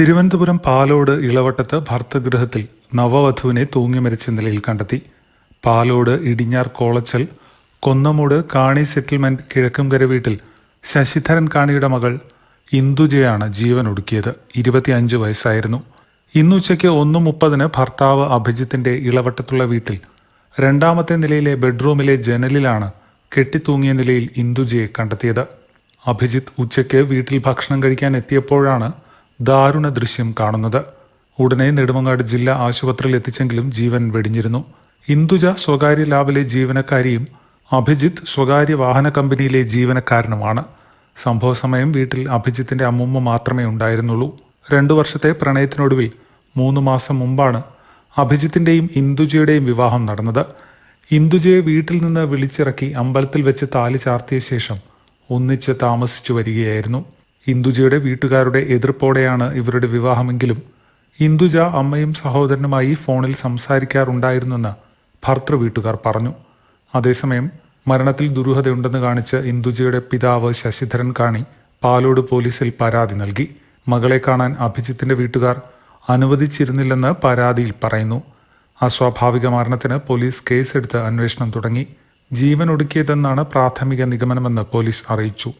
തിരുവനന്തപുരം പാലോട് ഇളവട്ടത്ത് ഭർത്തഗൃഹത്തിൽ നവവധുവിനെ തൂങ്ങി മരിച്ച നിലയിൽ കണ്ടെത്തി. പാലോട് ഇടിഞ്ഞാർ കോളച്ചൽ കൊന്നമൂട് കാണി സെറ്റിൽമെന്റ് കിഴക്കുംകര വീട്ടിൽ ശശിധരൻ കാണിയുടെ മകൾ ഇന്ദുജയാണ് ജീവൻ ഒടുക്കിയത്. ഇരുപത്തിയഞ്ച് വയസ്സായിരുന്നു. ഇന്നുച്ചയ്ക്ക് ഒന്ന് മുപ്പതിന് ഭർത്താവ് അഭിജിത്തിന്റെ ഇളവട്ടത്തുള്ള വീട്ടിൽ രണ്ടാമത്തെ നിലയിലെ ബെഡ്റൂമിലെ ജനലിലാണ് കെട്ടിത്തൂങ്ങിയ നിലയിൽ ഇന്ദുജയെ കണ്ടെത്തിയത്. അഭിജിത്ത് ഉച്ചയ്ക്ക് വീട്ടിൽ ഭക്ഷണം കഴിക്കാൻ എത്തിയപ്പോഴാണ് ദാരുണ ദൃശ്യം കാണുന്നത്. ഉടനെ നെടുമങ്ങാട് ജില്ലാ ആശുപത്രിയിൽ എത്തിച്ചെങ്കിലും ജീവൻ വെടിഞ്ഞിരുന്നു. ഇന്ദുജ സ്വകാര്യ ലാബിലെ ജീവനക്കാരിയും അഭിജിത്ത് സ്വകാര്യ വാഹന കമ്പനിയിലെ ജീവനക്കാരനുമാണ്. സംഭവ സമയം വീട്ടിൽ അഭിജിത്തിന്റെ അമ്മുമ്മ മാത്രമേ ഉണ്ടായിരുന്നുള്ളൂ. രണ്ടു വർഷത്തെ പ്രണയത്തിനൊടുവിൽ മൂന്ന് മാസം മുമ്പാണ് അഭിജിത്തിന്റെയും ഇന്ദുജയുടെയും വിവാഹം നടന്നത്. ഇന്ദുജയെ വീട്ടിൽ നിന്ന് വിളിച്ചിറക്കി അമ്പലത്തിൽ വെച്ച് താലി ചാർത്തിയ ശേഷം ഒന്നിച്ച് താമസിച്ചു വരികയായിരുന്നു. ഇന്ദുജയുടെ വീട്ടുകാരുടെ എതിർപ്പോടെയാണ് ഇവരുടെ വിവാഹമെങ്കിലും ഇന്ദുജ അമ്മയും സഹോദരനുമായി ഫോണിൽ സംസാരിക്കാറുണ്ടായിരുന്നെന്ന് ഭർത്തൃ വീട്ടുകാർ പറഞ്ഞു. അതേസമയം മരണത്തിൽ ദുരൂഹതയുണ്ടെന്ന് കാണിച്ച് ഇന്ദുജയുടെ പിതാവ് ശശിധരൻ കാണി പാലോട് പോലീസിൽ പരാതി നൽകി. മകളെ കാണാൻ അഭിജിത്തിന്റെ വീട്ടുകാർ അനുവദിച്ചിരുന്നില്ലെന്ന് പരാതിയിൽ പറയുന്നു. അസ്വാഭാവിക മരണത്തിന് പോലീസ് കേസെടുത്ത് അന്വേഷണം തുടങ്ങി. ജീവൻ ഒടുക്കിയതെന്നാണ് പ്രാഥമിക നിഗമനമെന്ന് പോലീസ് അറിയിച്ചു.